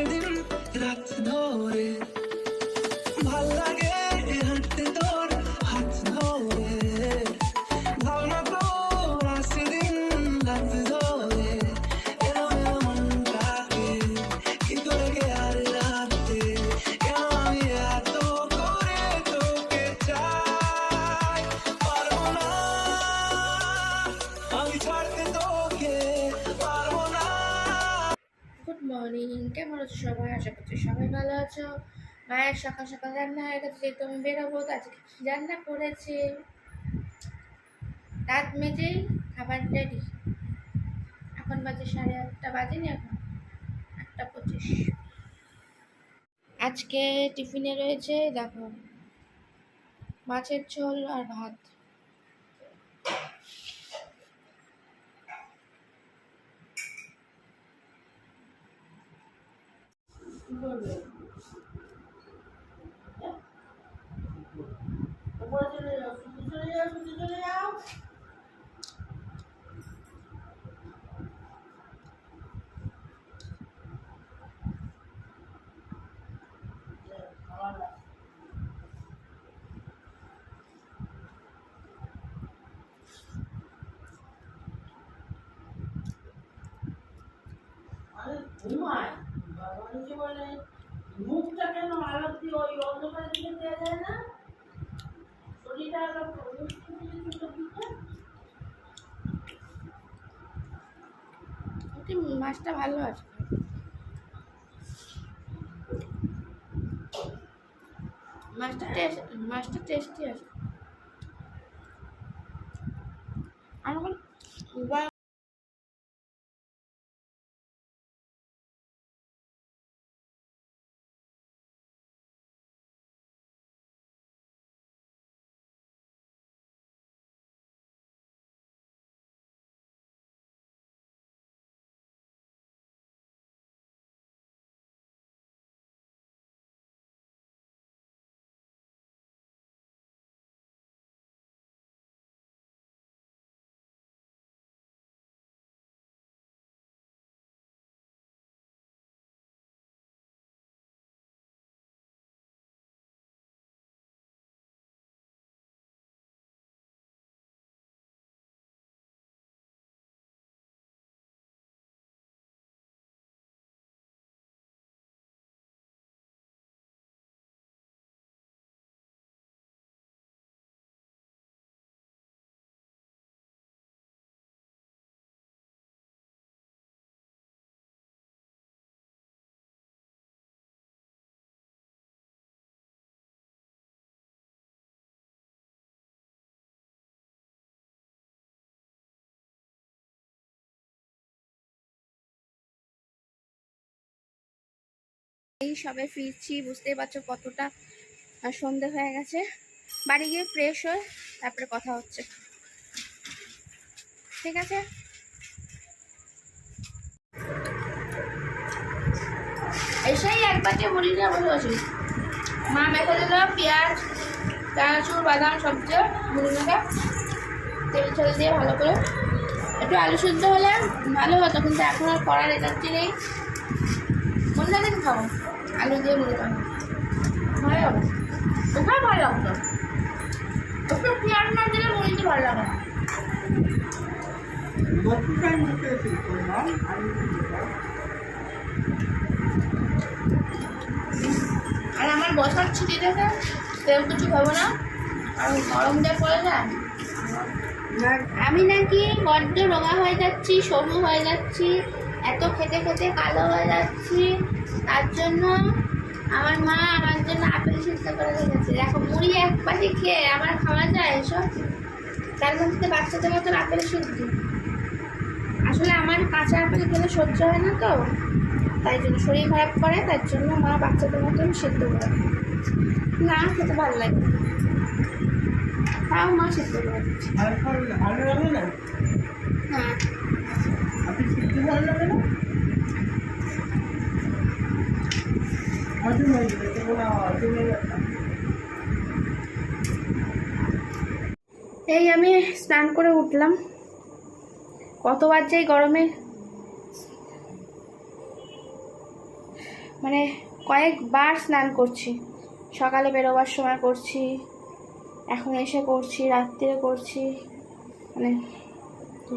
আসছে দিন রাত ধরে। ভালো লাগে হাঁটতে তোর হাত ধরে। ভাবনা তোর আসছে দিন রাত ধরে। এলো এলো মনটাকে কি করে গে আর রাতে কেন আমি এত করে তোকে চাই? পারব না। আমি ছাড়তে মর্নিং কেমন আছো সবাই? আশা করছি সবাই ভালো আছো। মায়ের সকাল সকাল রান্না হয়ে গেছে, যেহেতু আমি বেরোবো আজকে রান্না করেছে? রাত মেজেই খাবার রেডি। এখন বাজে সাড়ে আটটা বাজে বাজেনি এখন? আটটা পঁচিশ। আজকে টিফিনে রয়েছে, দেখো, মাছের ঝোল আর ভাত আরে ঘুমায় বাবা নিজে বলে, মুখটা কেন আলোক দিয়ে ওই অন্ধকার দিকে দেওয়া যায় না? শরীরটা আলোক মাছটা ভালো আছে। মাছটা টেস্ট মাছটা টেস্টি আছে। আমার এই সবে ফিরছি, বুঝতেই পারছ কতটা সন্ধে হয়ে গেছে। বাড়ি গিয়ে ফ্রেশ হয়ে তারপরে কথা হচ্ছে। ঠিক আছে? এসেই এক বাটি মুড়ি নিয়ে বসে মা মেখে দিল পেঁয়াজ চানাচুর বাদাম, সবজি, মুড়ি তেল ছেড়ে দিয়ে ভালো করে একটু আলু সিদ্ধ হলে ভালো হতো, কিন্তু এখন আর করার এনার্জি নেই। কোনটা দিন খাব? আলু দিয়ে খাব ভালো হবে। ওখানে ভালো লাগতো একটু পেঁয়াজ না দিলে মুড়িতে ভালো লাগে না। আর আমার বসার ছুটি দেখে কেউ কিছু খাব না আর গরম যা পড়ে যায় আমি নাকি বড্ড রোগা হয়ে যাচ্ছি সরু হয়ে যাচ্ছি এত খেতে খেতে কালো হয়ে যাচ্ছি। তার জন্য আমার মা আমার জন্য আপেল সিদ্ধ করে রেখেছে। দেখো, মুড়ি এক বাটি খেয়ে আমার খাওয়া যায় এসব? তার মধ্যে বাচ্চাদের মতন আপেল সিদ্ধ আসলে আমার কাঁচা আপেল খেলে সহ্য হয় না তো। তাই জন্য শরীর খারাপ করে, তার জন্য মা বাচ্চাদের মতন সিদ্ধ করে না, খেতে ভালো লাগে তাও মা সিদ্ধ করে দিচ্ছে ভালো ভালো লাগে না হ্যাঁ আপনি শিখতে ভালো লাগে না হজম হয়ে যাবে তো কোনো হজম হয়ে যাবে এই আমি স্নান করে উঠলাম। যে এই গরমে? মানে কয়েকবার স্নান করছি। সকালে বেরোবার সময় করছি, এখন এসে করছি রাত্রিরে করছি। মানে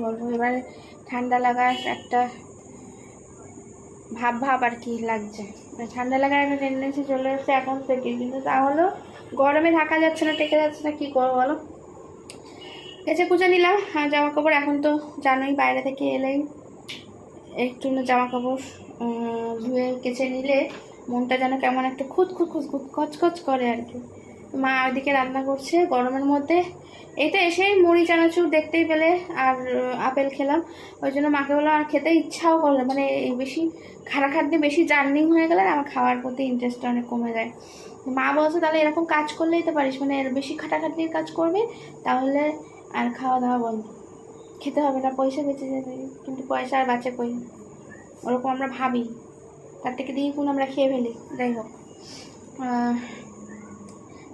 বলব, এবারে ঠান্ডা লাগার একটা ভাব ভাব আর কি লাগছে। মানে ঠান্ডা লাগার একটা টেন্ডেন্সি চলে এসেছে এখন থেকে। কিন্তু তাহলেও গরমে থাকা যাচ্ছে না টেকে যাচ্ছে না, কী করব বলো? কেচে কুচে নিলাম। আর জামা কাপড় এখন তো জানোই বাইরে থেকে এলেই একটু জামা কাপড় ধুয়ে কেচে নিলে মনটা যেন কেমন একটা খুঁত খুঁত খুদ খুদ কচকচ করে আর কি। মা ওইদিকে রান্না করছে গরমের মধ্যে। এই তো এসেই মুড়ি, চানাচুর দেখতেই পেলে আর আপেল খেলাম। ওই জন্য মাকে বললাম, আর খেতে ইচ্ছাও করল মানে এই বেশি খাটাখাটনি বেশি জার্নিং হয়ে গেলে আমার খাওয়ার প্রতি ইন্টারেস্টটা অনেক কমে যায়। মা বলছে, তাহলে এরকম কাজ করলেই তো পারিস মানে এর বেশি খাটাখাটনির কাজ করবি, তাহলে আর খাওয়া দাওয়া বন্ধ। খেতে হবে না, পয়সা বেঁচে যাবে, কিন্তু পয়সা আর বাঁচে কই? ওরকম আমরা ভাবি। তার থেকে দিয়ে কোন আমরা খেয়ে ফেলি, যাই হোক।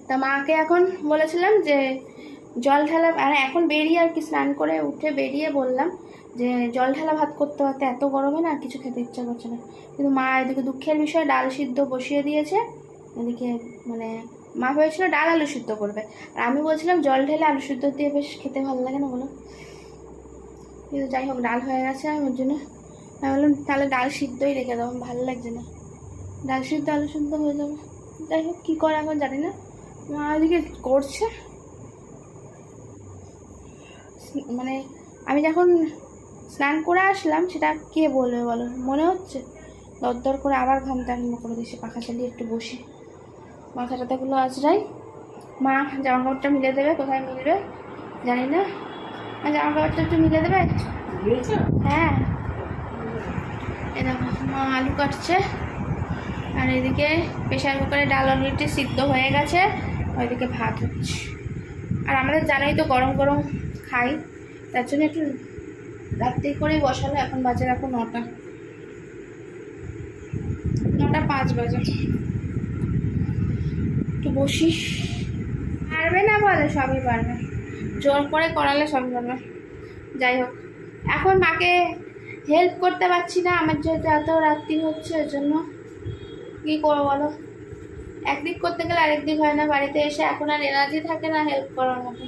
তা মাকে এখন বলেছিলাম যে জল ঢালা আর এখন বেরিয়ে আর কি স্নান করে উঠে বেরিয়ে বললাম যে জল ঢালা ভাত করতে করতে এত গরমে না কিছু খেতে ইচ্ছা করছে না। কিন্তু মা এদিকে দুঃখের বিষয়ে ডাল সিদ্ধ বসিয়ে দিয়েছে। এদিকে মানে মা ভেবেছিল ডাল আলু সিদ্ধ করবে। আর আমি বলছিলাম জল ঢেলে আলু সিদ্ধ দিয়ে বেশ খেতে ভালো লাগে না বলো। কিন্তু যাই হোক, ডাল হয়ে গেছে আমি ওর জন্য। আমি বললাম, তাহলে ডাল সিদ্ধই রেখে আমার ভালো লাগছে না। ডাল সিদ্ধ, আলু সিদ্ধ হয়ে যাবে। যাই হোক, কী করে এখন জানি না। মা ওদিকে করছে। মানে আমি যখন স্নান করে আসলাম সেটা কে বলবে বলো? মনে হচ্ছে? দরদর করে আবার ঘামতে আরম্ভ করে দিয়েছে পাখা চালিয়ে একটু বসে। মাথা টাথাগুলো আজরাই মা জামা কাপড়টা মিলে দেবে কোথায় মিলবে? জানি না। জামা কাপড়টা একটু মিলে দেবে? হ্যাঁ। এ দেখো মা আলু কাটছে। আর এদিকে প্রেশার কুকারে ডাল অলরেডি সিদ্ধ হয়ে গেছে। ওইদিকে ভাত হচ্ছে। আর আমাদের জানাই তো গরম গরম খাই, তার জন্য একটু রাত্রি করেই বসালো, এখন বাজে রাখো নটা। নটা পাঁচ বাজে। একটু বসিস। পারবে না বলে, সবই পারবে। জোর করে করালে সবই পারবে যাই হোক, এখন মাকে হেল্প করতে পারছি না, আমার যেহেতু এত রাত্রি হচ্ছে ওর জন্য কী করব বলো? একদিক করতে গেলে আরেক দিক হয় না, বাড়িতে এসে এখন আর এনার্জি থাকে না হেল্প করার মতো।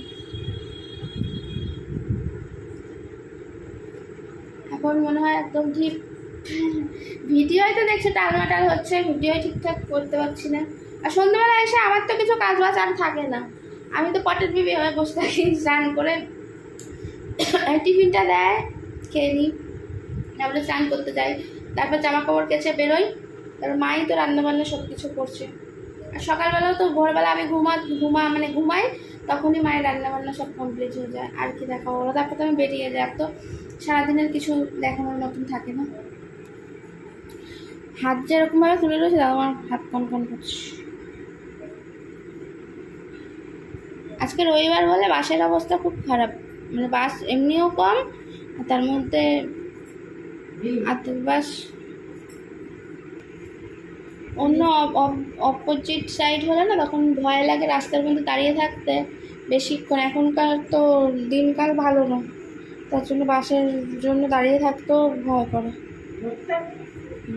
এখন মনে হয় একদম ঠিক। ভিডিওই তো দেখছে, টালমাটাল হচ্ছে ভিডিও ঠিকঠাক করতে পারছি না। আর সন্ধ্যাবেলা এসে আমার তো কিছু কাজ বাজ আর থাকে না। আমি তো পটের বিবি হয়ে বসে থাকি, স্নান করে টিফিনটা দেয়, খেয়ে নিই। তারপরে স্নান করতে যাই। তারপর জামা কাপড় কেচে বেরোই। তারপর মাই তো রান্নাবান্না সব কিছু করছে। সকালবেলাও তো ভোরবেলা আমি ঘুমা ঘুমা মানে ঘুমাই, তখনই মায়ের রান্নাবান্না সব কমপ্লিট হয়ে যায়, আর কি দেখা বলো তারপর তো আমি বেরিয়ে যাই, আর তো সারাদিনের কিছু দেখানোর মতন থাকে না। হাত যেরকমভাবে তুলে রয়েছে আমার হাত কন কন করছে। আজকে রবিবার বলে বাসের অবস্থা খুব খারাপ। মানে বাস এমনিও কম, আর তার মধ্যে আর্থিক বাস অন্য অপোজিট সাইড হলে না তখন ভয় লাগে রাস্তার মধ্যে দাঁড়িয়ে থাকতে বেশিক্ষণ। এখনকার তো দিনকাল ভালো না। তার জন্য বাসের জন্য দাঁড়িয়ে থাকতেও ভয় করে।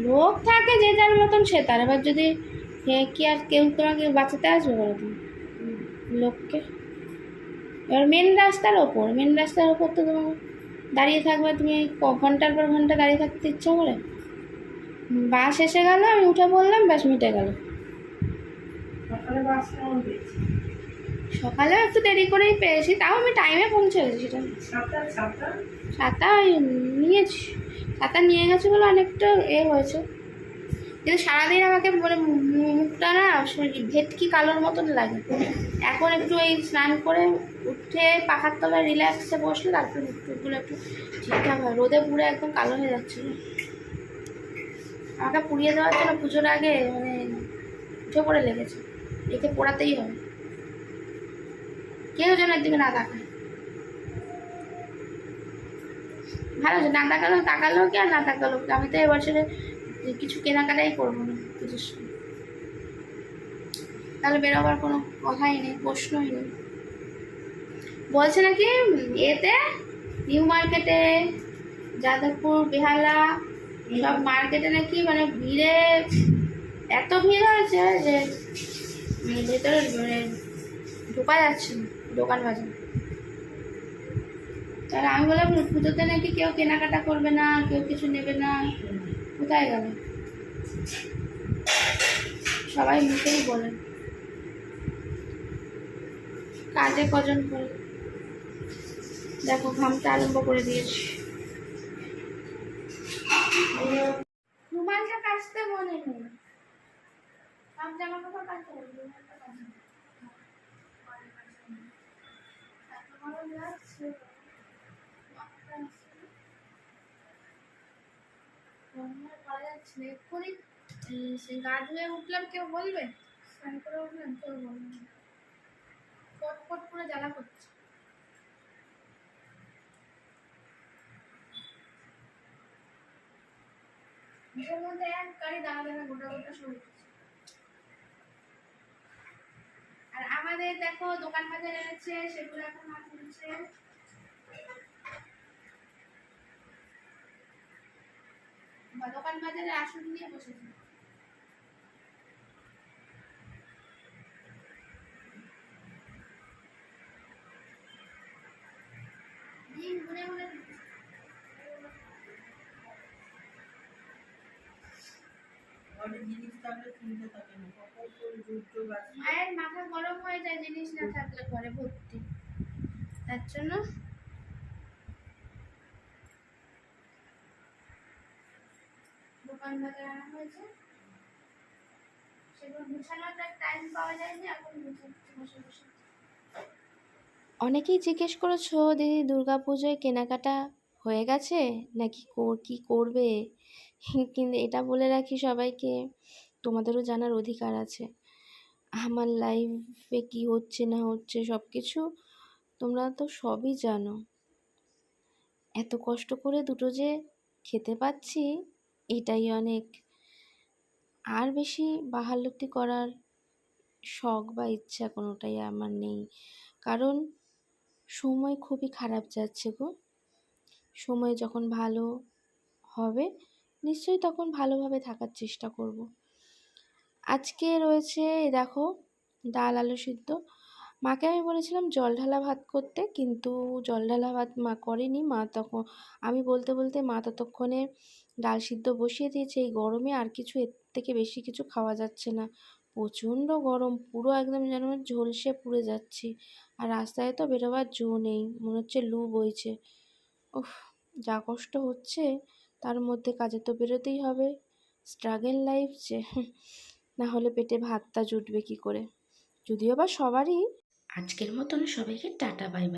লোক থাকে যে যার মতন সে তার। এবার যদি কে কি আর কেউ তোমাকে বাঁচাতে আসবে বলো তুমি লোককে। এবার মেন রাস্তার ওপর। মেন রাস্তার ওপর তো তোমার দাঁড়িয়ে থাকবে তুমি ঘণ্টার পর ঘণ্টা দাঁড়িয়ে থাকতে ইচ্ছা করে? বাস এসে গেল আমি উঠে পড়লাম বাস মিটে গেল। সকালে সকালেও একটু দেরি করেই পেয়েছি তাও আমি টাইমে পৌঁছে গেছি সেটা। ছাতা নিয়েছি ছাতা নিয়ে গেছে বলে অনেকটা এ হয়েছে। কিন্তু সারাদিন আমাকে মানে মুখটা না ভেটকি কালোর মতন লাগে। এখন একটু এই স্নান করে উঠে পাখার তলায় রিল্যাক্সে বসলে তারপর মুখটুকগুলো একটু ঠিকঠাক হয়। রোদে পুরো একদম কালো হয়ে যাচ্ছিল আমাকে পুড়িয়ে দেওয়ার জন্য পুজোর আগে মানে উঠে পড়ে লেগেছে। একে পোড়াতেই হবে। কেউ যেন একদিকে না তাকায়। ভালো না তাকালো তাকালো কি আর না তাকালো আমি তো এবছরে কিছু কেনাকাটাই করব না পুজোর সময়। তাহলে বেরোবার কোনো কথাই নেই, প্রশ্নই নেই। বলছে নাকি এতে, নিউ মার্কেটে, যাদবপুর, বেহালা সব মার্কেটে নাকি মানে ভিড়ে, এত ভিড় হয়েছে যে মানে ভেতরে মানে ঢোকা যাচ্ছে না, দোকান বাজার। তাহলে আমি বললাম, পুজোতে নাকি কেউ কেনাকাটা করবে না, কেউ কিছু নেবে না, কোথায় গেল? সবাই মুখেই বলে। কাজে কজন করে? দেখো, ঘামটা আরম্ভ করে দিয়েছি। রুমালটা কাচতে মনে নেই। সব জামা কাপড় কাচতে। এক্ষুনি উম, সে গা ধুয়ে উঠলাম কেউ বলবে? স্নান করে উঠলাম কেউ বলবে করে জ্বালা করছে। মুখের মধ্যে এক গাড়ি দানা দানা গোটা গোটা সরে আর আমাদের দেখো দোকান বাজার এনেছে সেগুলো এখন মা তুলছে। দোকান বাজারে আসন নিয়ে বসেছে। ডিম গুনে গুনে মায়ের মাথা গরম হয়ে যায় জিনিস না থাকলে ঘরে ভর্তি। তার জন্য দোকান বাজার আনা হয়েছে। টাইম পাওয়া অনেকেই জিজ্ঞেস করেছ, দিদি দুর্গা পুজোয় কেনাকাটা হয়ে গেছে? নাকি কি করবে? কিন্তু এটা বলে রাখি সবাইকে, তোমাদেরও জানার অধিকার আছে। আমার লাইফে কি হচ্ছে না হচ্ছে সব কিছু তোমরা তো সবই জানো। এত কষ্ট করে দুটো যে খেতে পাচ্ছি, এটাই অনেক। আর বেশি বাহালতি করার শখ বা ইচ্ছা কোনোটাই আমার নেই। কারণ সময় খুবই খারাপ যাচ্ছে গো। সময় যখন ভালো হবে নিশ্চয়ই তখন ভালোভাবে থাকার চেষ্টা করব। আজকে রয়েছে দেখো, ডাল, আলু সিদ্ধ। মাকে আমি বলেছিলাম জল ঢালা ভাত করতে, কিন্তু জল ঢালা ভাত মা করেনি। মা তখন, আমি বলতে বলতে মা ততক্ষণে ডাল সিদ্ধ বসিয়ে দিয়েছে। এই গরমে আর কিছু, এর থেকে বেশি কিছু খাওয়া যাচ্ছে না। প্রচণ্ড গরম, পুরো একদম যেন ঝলসে পুড়ে যাচ্ছি। আর রাস্তায় তো বেরোবার জো নেই, মনে হচ্ছে লু বইছে। উফ, যা কষ্ট হচ্ছে। তার মধ্যে কাজে তো বেরোতেই হবে। স্ট্রাগেল লাইফ যে, না হলে পেটে ভাতটা জুটবে কি করে? যদিও বা সবারই। আজকের মতন সবাইকে টাটা বাই